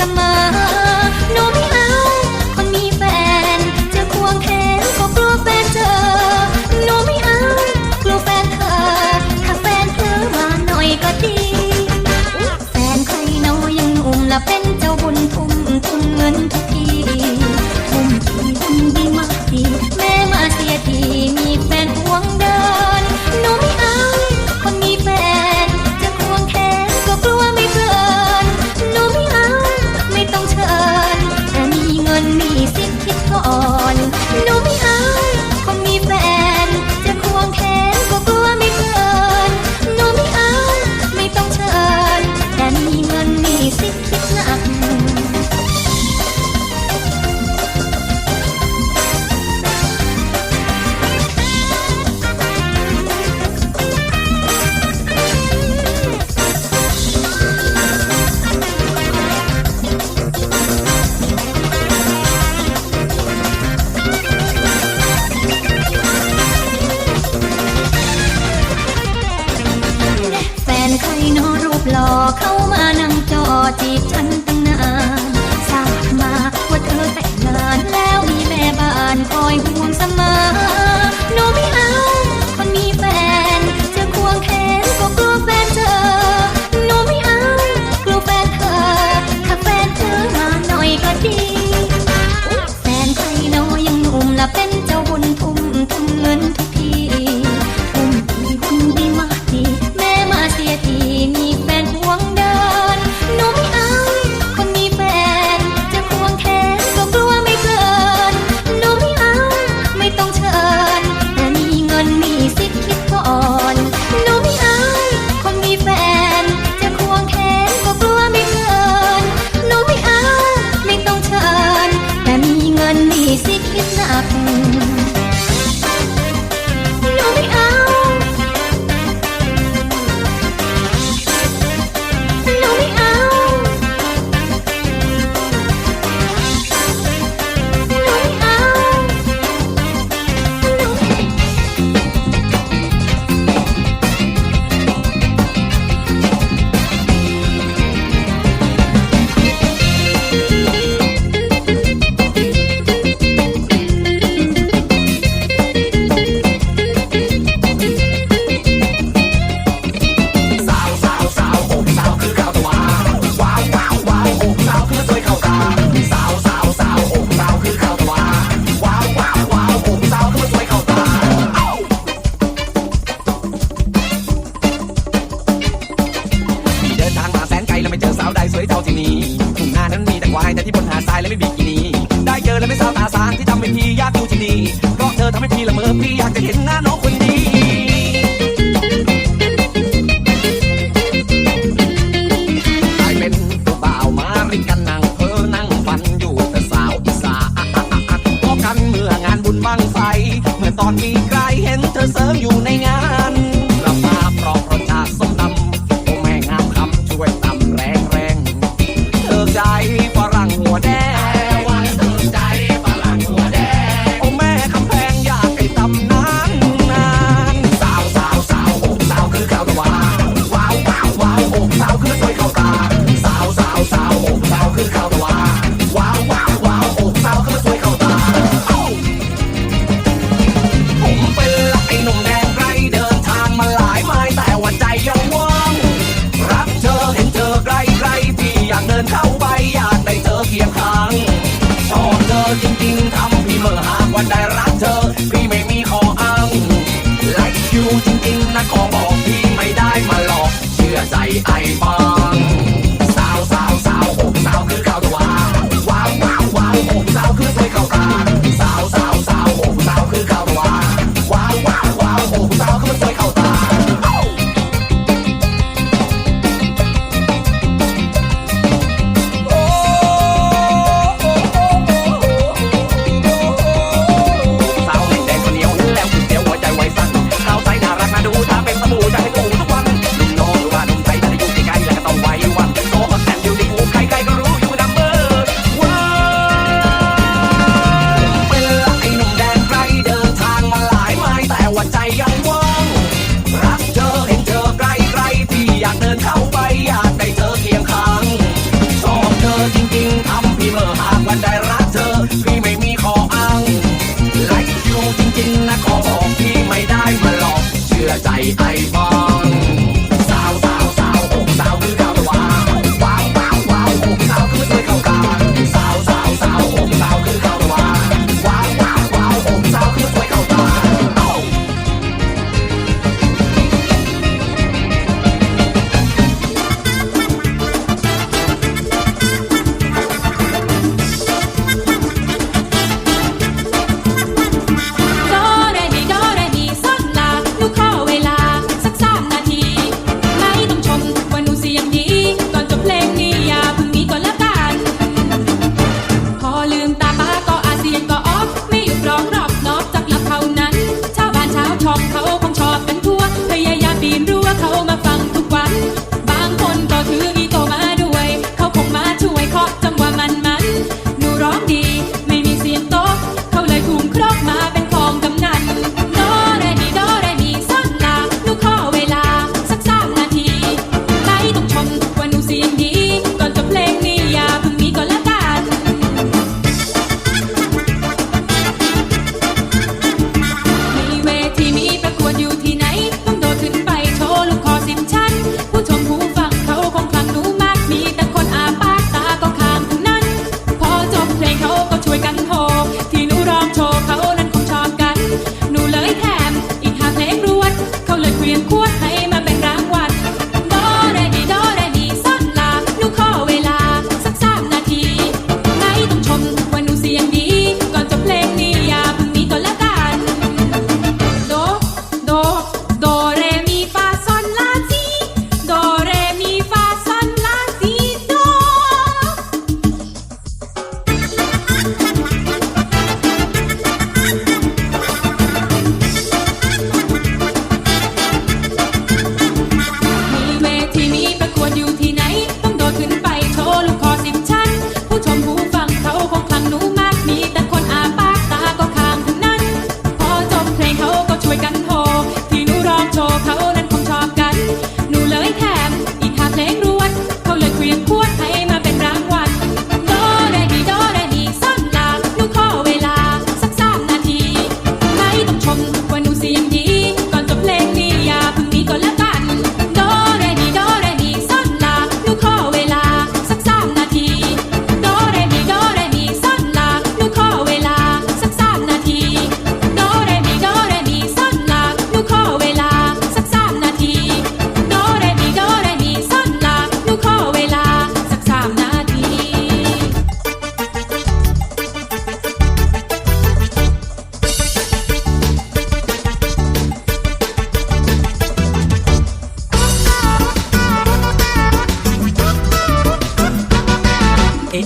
อ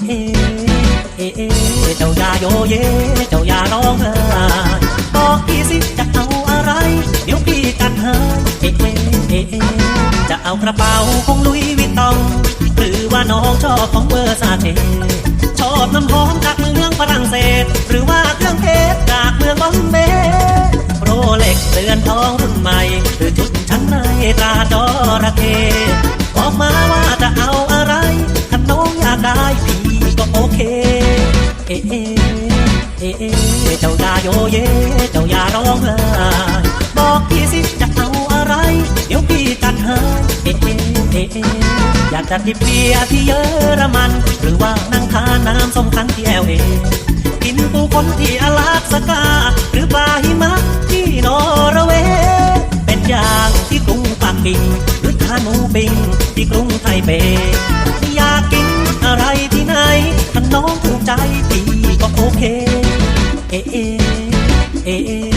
เอเอเอเจ้าอย่าโยเย เจ้าอย่าร้องไห้บอกพี่สิจะเอาอะไร เดี๋ยวพี่จัดให้เอเอเอเอจะเอากระเป๋าของลุยวิตตองหรือว่าน้องชอบของเบอร์ซาเทชอบน้ำหอมจากเมืองฝรั่งเศส หรือว่าเครื่องเพชรจากเมืองบอมเบย์โรเล็กเรือนทองรุ่นใหม่ หรือชุดชั้นในตราจระเข้บอกมาว่าจะเอาอะไรถ้าน้องอยากได้พี่ โอเค เอะเอะเอะเอเจ้าอย่าโยเย เจ้าอย่าร้องไห้บอกพี่สิจะเอาอะไร เดี๋ยวพี่จัดให้เอเอะเอะเอะอยากจะทิปเบียร์ที่เยอรมัน หรือว่านั่งทานน้ำส้มคั้นที่แอลเอกินปูคนที่อลาสกา หรือปลาหิมะที่นอร์เวย์เป็นอย่างที่กรุงปักกิ่งหรือทานหมูปิ้งที่กรุงไทเป น้องถูกใจพี่ก็โอเค เอะเอะเอะเอะ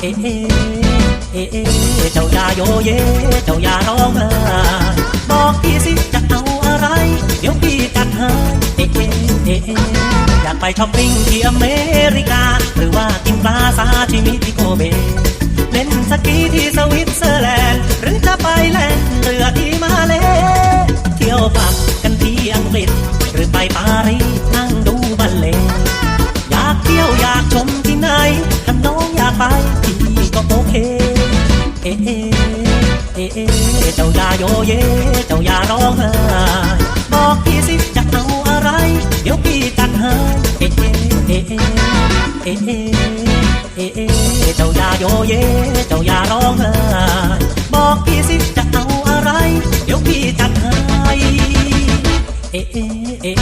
เอะเอะเอะเอะเจ้าอย่าโยเย เจ้าอย่าร้องไห้บอ ช้อปปิ้งที่อเมริกา หรือว่ากินปลาซาชิมิที่โกเบ เล่นสกีที่สวิตเซอร์แลนด์ หรือจะไปแล่นเรือที่มาเลเที่ยวผับกันที่อังกฤษ หรือไปปารีสนั่งดูบัลเล่อยากเที่ยวอยากชมที่ไหนถ้าน้องอยากไปพี่ก็โอเค เอะเอะเอเอเจ้าอย่าโยเย เจ้าอย่าร้องไห้บอก เอ๊ะเอ๊เอเอเอเอเจ้าอย่าโยเย เจ้าอย่าร้องไห้บอกพี่สิจะเอาอะไร เดี๋ยวพี่จัดให้เอ๊ะเอ๊เอ๊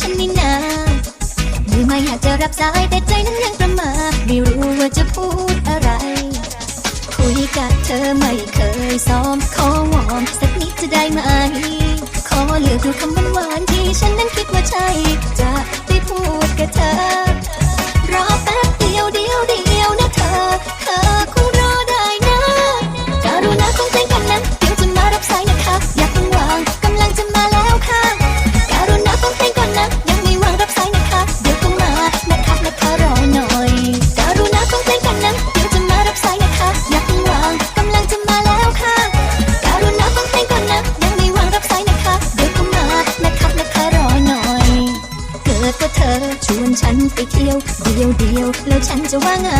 ฉันนี่นามือไม่อยากจะรับสายแต่ใจนั้นยังประมาทไม่รู้ว่าจะพูดอะไร คุยกับเธอไม่เคยซ้อมขอวอมสักนิดจะได้ไหม ขอเลือกดูคำหวานๆที่ฉันนั้นคิดว่าใช่ จะได้พูดกับเธอ รอแป๊บ Hoa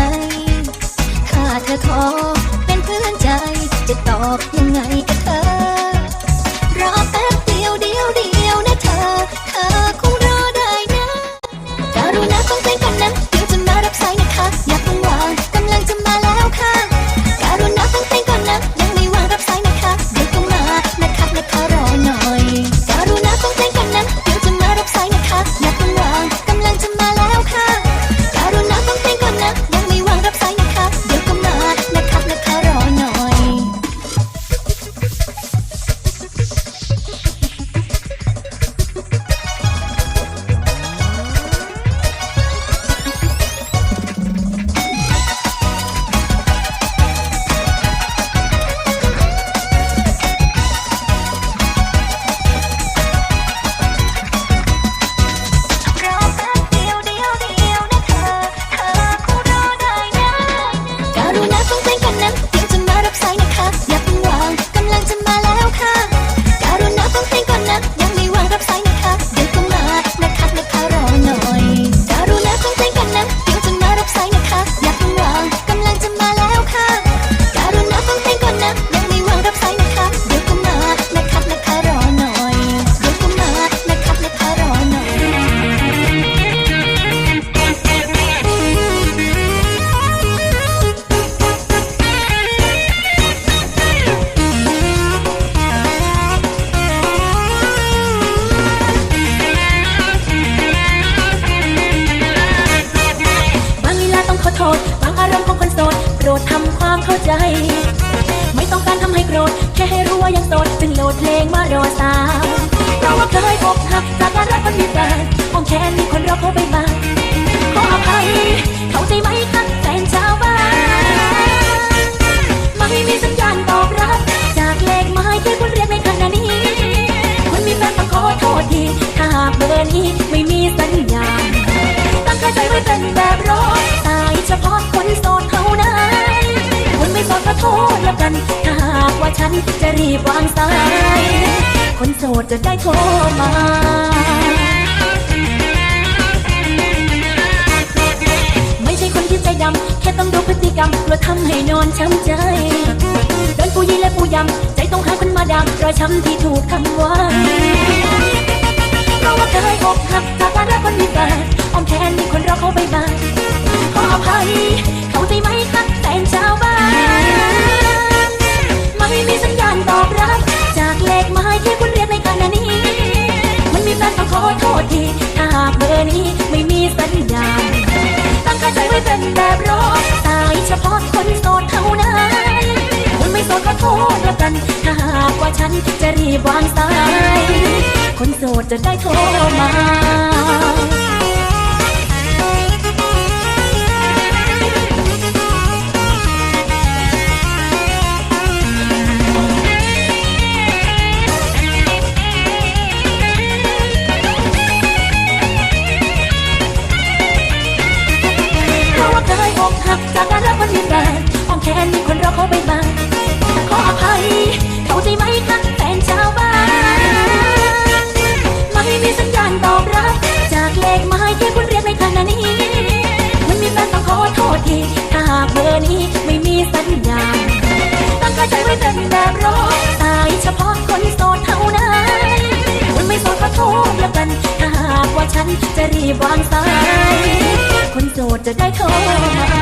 จะรีบวางสาย คนโสดจะได้โทรมาไม่ใช่คนที่ใจดำ แค่ต้องดูพฤติกรรมกลัวทำให้นอนช้ำใจโดนปูยีและปูยำ ใจต้องหาคนมาดามรอยช้ำที่ถูกทำไว้เพราะว่าเคยอกหักจากการรักคนมีแฟนอ้อมแขนมีคนรอเขาไปบ้างขออภัย เขาใจไหมคะแฟนชาวบ้าน มีสัญญาณตอบรับจากเลขหมายที่คุณเรียกในขณะนี้ มันมีแฟนต้องขอโทษทีถ้าหากเบอร์นี้ไม่มีสัญญาณตั้งใจไว้เป็นแบบรอสายเฉพาะคนโสดเท่านั้นคนไม่โสดก็โทษแล้วกัน ถ้าหากว่าฉันจะรีบวางสาย คนโสดจะได้โทรมา แขนมีคนรอเขาไปบ้างขออภัย เข้าใจไหมคะแฟนชาวบ้าน ไม่มีสัญญาณตอบรับ จากเลขหมายที่คุณเรียกในขณะนี้ มันมีแฟนต้องขอโทษทีถ้าหากเบอร์นี้ไม่มีสัญญาณตั้งใจไว้เป็นแบบรอสายเฉพาะคนโสดเท่านั้นคนไม่โสดก็โทษแล้วกันถ้าหากว่าฉันจะรีบวางสายคนโสดจะได้โทรมา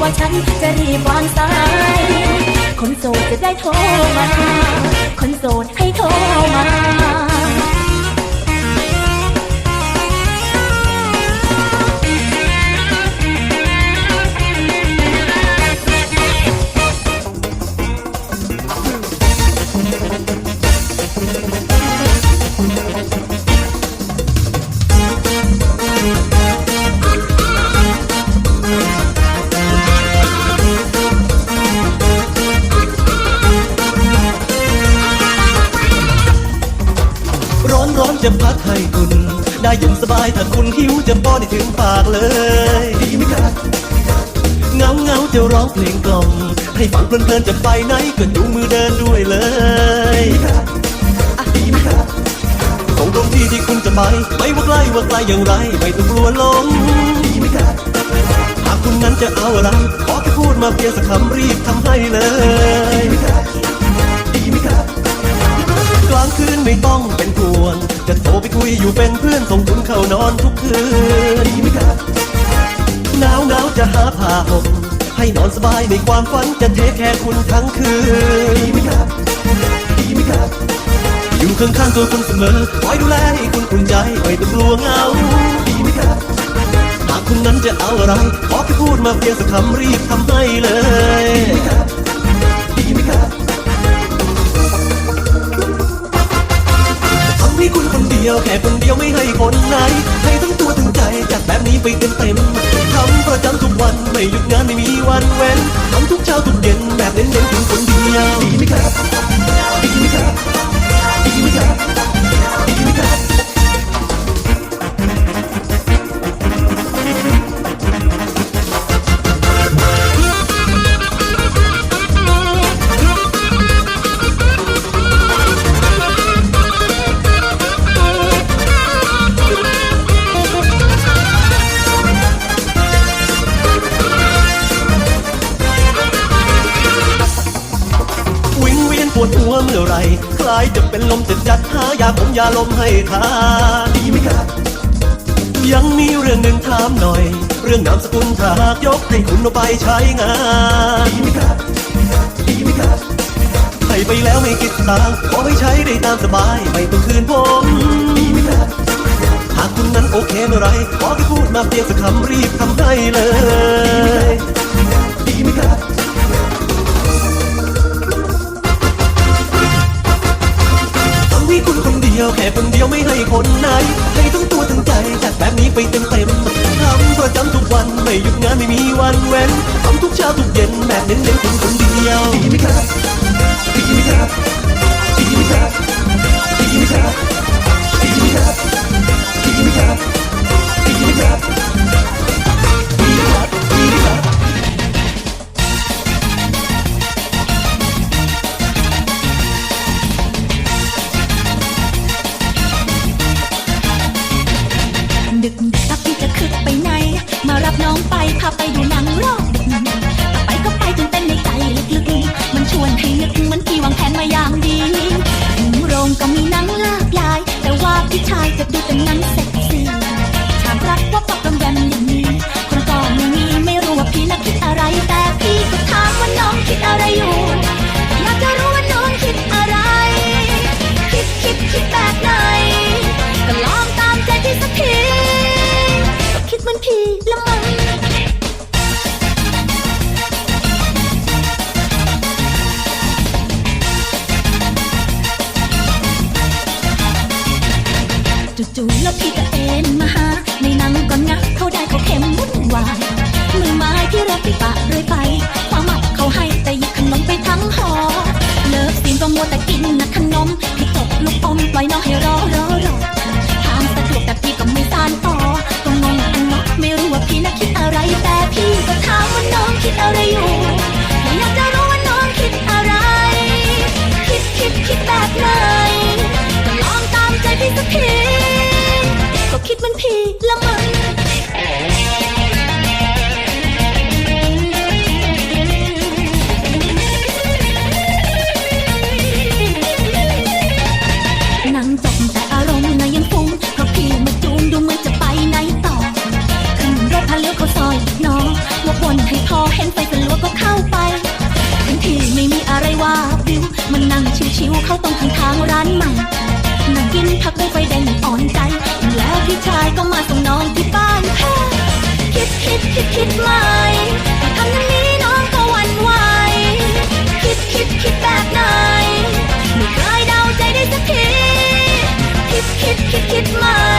ว่าฉันจะรีบวางสาย คนโสดจะได้โทรมา คนโสดให้โทรมา ได้เย็นสบายถ้าคุณหิวจะป้อนให้ถึงปากเลยดีไหมครับเงาเงาจะร้องเพลงกล่อม ให้ฟังเพลินๆจะไปไหนก็ดูมือเดินด้วยเลยดีไหมครับส่งตรงที่ที่คุณจะไปไม่ว่าใกล้ว่าไกลอย่างไร ไม่ต้องกลัวหลงดีไหมครับหากคุณนั้นจะเอาอะไรขอแค่พูดมาเพียงสักคำรีบทำให้เลยดีไหมครับ กลางคืนไม่ต้องเป็นห่วงจะโทรไปคุยอยู่เป็นเพื่อนส่งคุณเข้านอนทุกคืนดีไหมครับหนาวหนาวจะหาผ้าห่มให้นอนสบายในความฝันจะเทคแค่คุณทั้งคืนดีไหมครับดีไหมครับ อยู่ข้างๆตัวคุณเสมอคอยดูแลให้คุณอุ่นใจไม่ต้องกลัวเงาดีไหมครับหากคุณนั้นจะเอาอะไรขอแค่พูดมาเพียงสักคำรีบทำให้เลยดีไหมครับ ให้คุณคนเดียวแค่คนเดียวไม่ให้คนไหน ให้ทั้งตัวทั้งใจจัดแบบนี้ไปเต็มเต็มๆทำประจำทุกวันไม่หยุดงานไม่มีวันเว้นทำทุกเช้าทุกเย็นแบบเน้นเน้นๆเพียงคนเดียวดีไหมครับดีไหมครับดีไหมครับ เป็นลมติดจัดหายาผมยาลมให้ทานดีไหมครับ ยังมีเรื่องหนึ่งถามหน่อย เรื่องนามสกุลถ้าหากยกให้คุณเอาไปใช้งานดีไหมครับดีไหมครับใครไปแล้วไม่คิดตังขอให้ใช้ได้ตามสบาย ไม่ต้องคืนผมดีไหมครับหากคุณนั้นโอเคเมื่อไรขอแค่พูดมาเพียงสักคำรีบทำให้เลยดีไหม เราแค่คนเดียวไม่ให้คนไหนให้ทั้งตัวทั้งใจจัดแบบนี้ไปเต็มเต็มทำประจำทุกวันไม่หยุดงานไม่มีวันเว้นทำทุกเช้าทุกเย็นแบบเน้นเน้นถึงคนเดียวดีไหมครับดีไหมครับ could do the none. It's mine.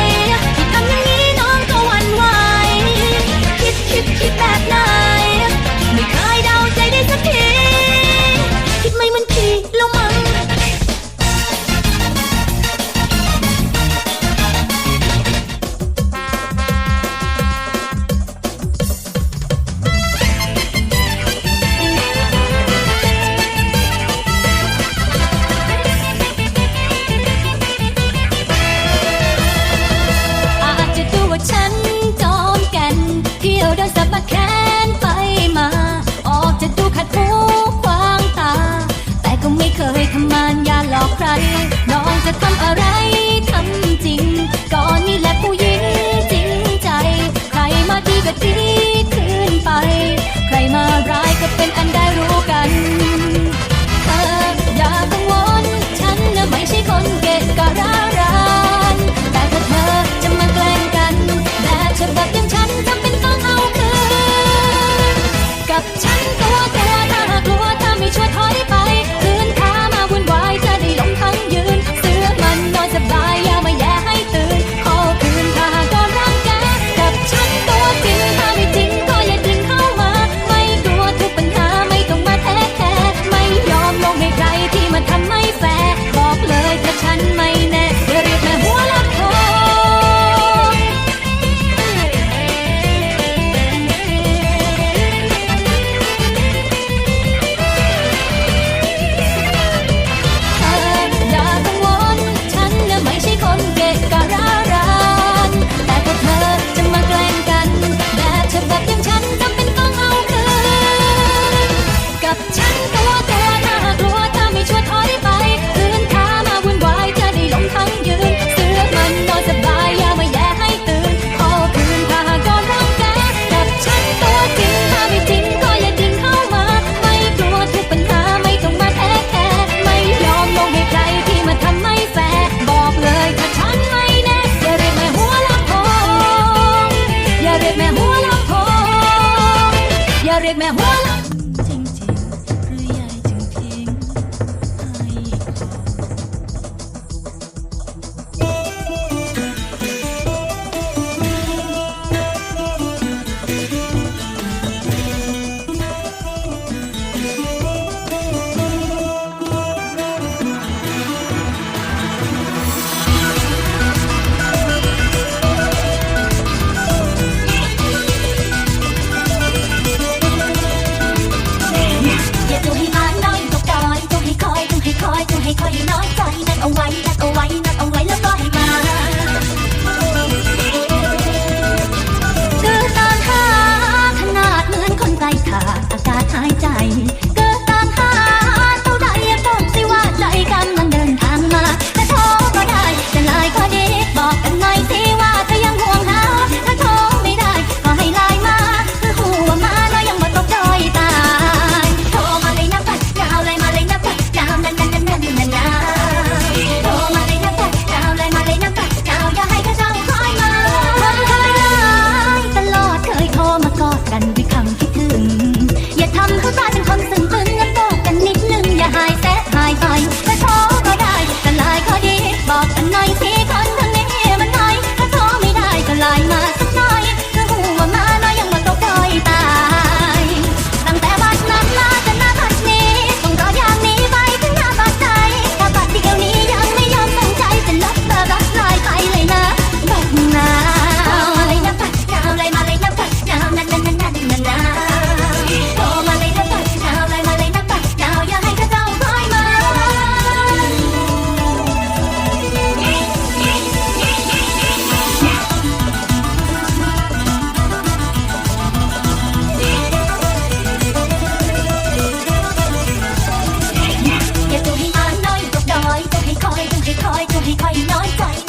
ないないかい